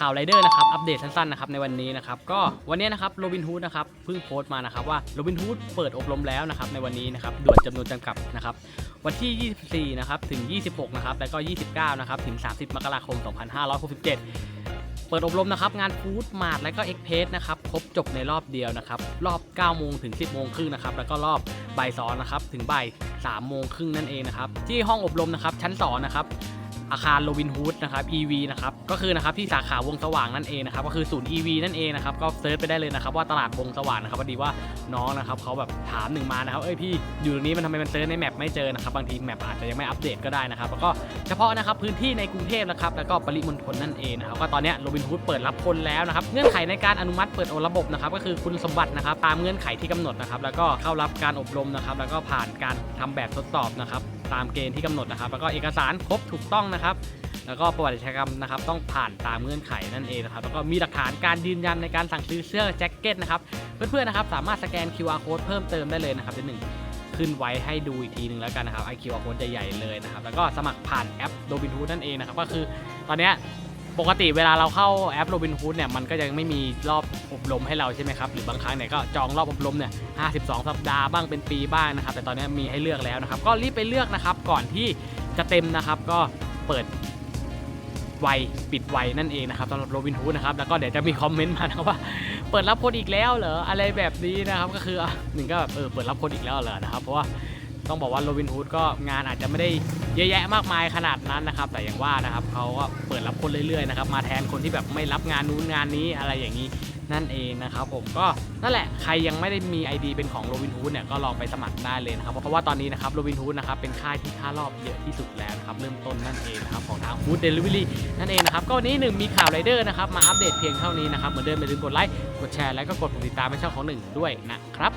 ข่าวไรเดอร์นะครับ อัปเดตสั้นๆนะครับในวันนี้นะครับ ก็วันนี้นะครับโรบินฮูดนะครับเพิ่งโพสต์มานะครับว่าโรบินฮูดเปิดอบรมแล้วนะครับในวันนี้นะครับด่วนจำนวนจำกัดนะครับวันที่ 24 นะครับถึง 26 นะครับแล้วก็ 29 นะครับถึง 30 มกราคม 2567เปิดอบรมนะครับงานฟู้ดมาร์ทและก็เอ็กเพสนะครับครบจบในรอบเดียวนะครับรอบ 9 โมงถึง 10 โมงครึ่งนะครับแล้วก็รอบบ่ายสองนะครับถึงบ่าย3โมงครึ่งนั่นเองนะครับที่ห้องอบรมนะครับชั้น2นะครับ อาคารโรบินฮูดนะครับ EV นะครับก็คือนะครับที่สาขาวงสว่างนั่นเองนะครับก็คือศูนย์ EV นั่นเองนะครับก็เซิร์ชไปได้เลยนะครับว่าตลาดวงสว่างนะครับพอดีว่าน้องนะครับเขาแบบถามหนึ่งมานะครับเอ้ยพี่อยู่ตรงนี้มันทำไมมันเซิร์ชในแมปไม่เจอนะครับบางทีแมปอาจจะยังไม่อัปเดตก็ได้นะครับแล้วก็เฉพาะนะครับพื้นที่ในกรุงเทพนะครับแล้วก็ปริมณฑลนั่นเองนะครับก็ตอนนี้โรบินฮูดเปิดรับคนแล้วนะครับเงื่อนไขในการอนุมัติเปิดระบบนะครับก็คือคุณสมบัตินะครับตามเงื่อนไขที่กำหนดนะครับแล้วก็เข้ารับการอบรมนะครับแล้วก็ผ่านการทำแบบทดสอบนะครับ ตามเกณฑ์ที่กำหนดนะครับ แล้วก็เอกสารครบถูกต้องนะครับ แล้วก็ประวัติอาชกรรมนะครับ ต้องผ่านตามเงื่อนไขนั่นเองนะครับ แล้วก็มีหลักฐานการยืนยันในการสั่งซื้อเสื้อแจ็คเก็ตนะครับ เพื่อนๆนะครับสามารถสแกน QR code เพิ่มเติมได้เลยนะครับเดี๋ยวหนึ่งขึ้นไว้ให้ดูอีกทีหนึ่งแล้วกันนะครับไอคิวอาร์โค้ดใหญ่ๆเลยนะครับ แล้วก็สมัครผ่านแอปโดบินทูนั่นเองนะครับ ก็คือตอนเนี้ย ปกติเวลาเราเข้าแอปโรบิน o ู d เนี่ยมันก็ยังไม่มีรอบอบรมให้เราใช่ไหมครับหรือบางครั้งเนี่ยก็จองรอบอบรมเนี่ย52 สัปดาห์บ้างเป็นปีบ้างนะครับ แต่ตอนนี้มีให้เลือกแล้วนะครับ ก็รีบไปเลือกนะครับก่อนที่จะเต็มนะครับก็เปิดไวปิดไวนั่นเองนะครับสำหรับโรบิน o ู d นะครับแล้วก็เดี๋ยวจะมีคอมเมนต์มานะครับว่า เปิดรับคนอีกแล้วเหรออะไรแบบนี้นะครับก็คือหนึ่งก็แบบเออเปิดรับคนอีกแล้วเหรอนะครับเพราะว่า ต้องบอกว่าโรบินฮูดก็งานอาจจะไม่ได้เยอะแยะมากมายขนาดนั้นนะครับ แต่อย่างว่านะครับเขาก็เปิดรับคนเรื่อยๆนะครับมาแทนคนที่แบบไม่รับงานนู้นงานนี้อะไรอย่างนี้นั่นเองนะครับผมก็นั่นแหละใครยังไม่ได้มี ID เป็นของโรบินฮูดเนี่ยก็ลองไปสมัครได้เลยนะครับเพราะว่าตอนนี้นะครับโรบินฮูดนะครับเป็นค่ายที่ค่ารอบเยอะที่สุดแล้วนะครับเริ่มต้นนั่นเองนะครับของทางฟู้ดเดลิเวอรี่นั่นเองนะครับก็วันนี้หนึ่งมีข่าวไรเดอร์นะครับมาอัปเดตเพียงเท่านี้นะครับเหมือนเดิมอย่าลืมกดไลค์กดแชร์แล้วก็กดติดตามให้ช่องของหนึ่งด้วยนะครับ